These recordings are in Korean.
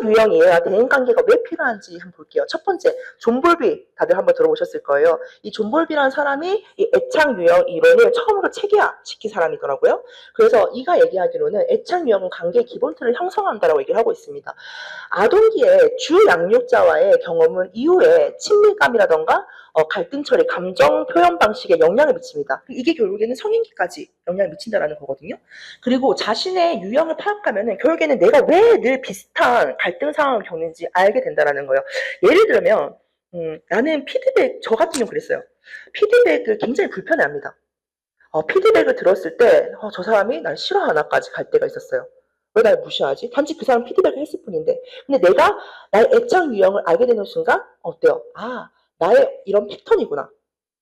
애착 유형 이해와 대인관계가 왜 필요한지 한번 볼게요. 첫 번째, 존볼비 다들 한번 들어보셨을 거예요. 이 존볼비라는 사람이 이 애착 유형 이론을 처음으로 체계화시킨 사람이더라고요. 그래서 이가 얘기하기로는 애착 유형은 관계의 기본 틀을 형성한다라고 얘기를 하고 있습니다. 아동기의 주 양육자와의 경험은 이후에 친밀감이라던가 어, 갈등 처리, 감정 표현 방식에 영향을 미칩니다. 이게 결국에는 성인기까지 영향을 미친다라는 거거든요. 그리고 자신의 유형을 파악하면은 결국에는 내가 왜 늘 비슷한 갈등 상황을 겪는지 알게 된다라는 거예요. 예를 들면 음, 나는 피드백 저 같은 경우 그랬어요. 피드백을 굉장히 불편해합니다. 어, 피드백을 들었을 때 어, 저 사람이 날 싫어하나까지 갈 때가 있었어요. 왜 날 무시하지? 단지 그 사람 피드백을 했을 뿐인데. 근데 내가 나의 애착 유형을 알게 되는 순간 어때요? 아, 나의 이런 패턴이구나.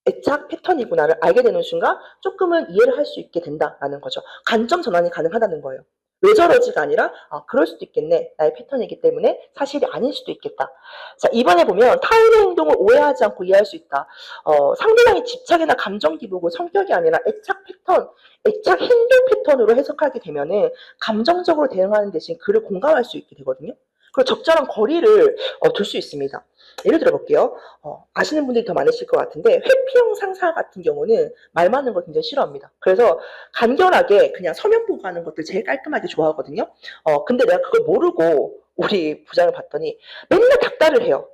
애착 패턴이구나를 알게 되는 순간 조금은 이해를 할 수 있게 된다라는 거죠. 관점 전환이 가능하다는 거예요. 왜 저러지가 아니라 아 그럴 수도 있겠네 나의 패턴이기 때문에 사실이 아닐 수도 있겠다. 자 이번에 보면 타인의 행동을 오해하지 않고 이해할 수 있다. 어, 상대방의 집착이나 감정 기복을 성격이 아니라 애착 패턴, 애착 행동 패턴으로 해석하게 되면은 감정적으로 대응하는 대신 그를 공감할 수 있게 되거든요. 그리고 적절한 거리를 어, 둘 수 있습니다. 예를 들어 볼게요. 어, 아시는 분들이 더 많으실 것 같은데 회피형 상사 같은 경우는 말 많은 걸 굉장히 싫어합니다. 그래서 간결하게 그냥 서면 보고 하는 것들 제일 깔끔하게 좋아하거든요. 어, 근데 내가 그걸 모르고 우리 부장을 봤더니 맨날 닥달을 해요.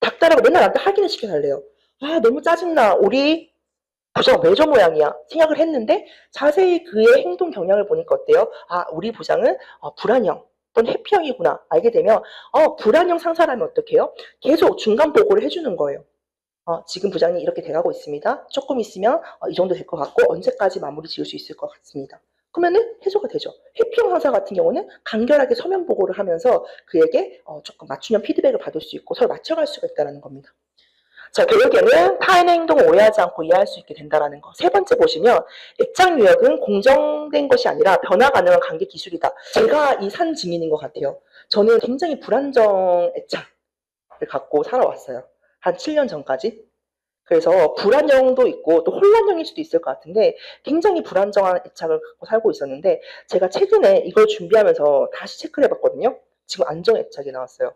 닥달하고 맨날 나한테 확인을 시켜달래요. 아 너무 짜증나. 우리 부장 왜저 모양이야? 생각을 했는데 자세히 그의 행동 경향을 보니까 어때요? 아 우리 부장은 어, 불안형 또는 해피형이구나 알게 되면 어 불안형 상사라면 어떡해요? 계속 중간 보고를 해주는 거예요. 어, 지금 부장이 이렇게 돼가고 있습니다. 조금 있으면 어, 이 정도 될 것 같고 언제까지 마무리 지을 수 있을 것 같습니다. 그러면은 해소가 되죠. 해피형 상사 같은 경우는 간결하게 서면 보고를 하면서 그에게 어, 조금 맞춤형 피드백을 받을 수 있고 서로 맞춰갈 수가 있다는 겁니다. 자, 결국에는 타인의 행동을 오해하지 않고 이해할 수 있게 된다는 거. 세 번째 보시면 애착 유형은 공정된 것이 아니라 변화 가능한 관계 기술이다. 제가 이 산 증인인 것 같아요. 저는 굉장히 불안정 애착을 갖고 살아왔어요. 한 7년 전까지. 그래서 불안형도 있고 또 혼란형일 수도 있을 것 같은데 굉장히 불안정한 애착을 갖고 살고 있었는데 제가 최근에 이걸 준비하면서 다시 체크를 해봤거든요. 지금 안정 애착이 나왔어요.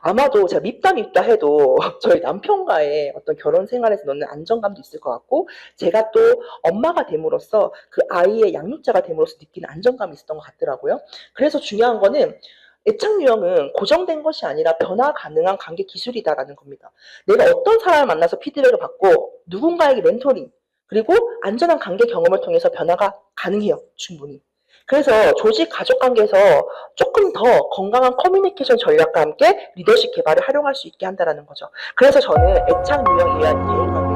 아마도 제가 밉다 밉다 해도 저희 남편과의 어떤 결혼 생활에서 넣는 안정감도 있을 것 같고 제가 또 엄마가 됨으로써 그 아이의 양육자가 됨으로써 느끼는 안정감이 있었던 것 같더라고요. 그래서 중요한 거는 애착 유형은 고정된 것이 아니라 변화 가능한 관계 기술이다라는 겁니다. 내가 어떤 사람을 만나서 피드백을 받고 누군가에게 멘토링 그리고 안전한 관계 경험을 통해서 변화가 가능해요. 충분히. 그래서 조직 가족 관계에서 조금 더 건강한 커뮤니케이션 전략과 함께 리더십 개발을 활용할 수 있게 한다는 거죠. 그래서 저는 애착 유형 이해한 대인 관계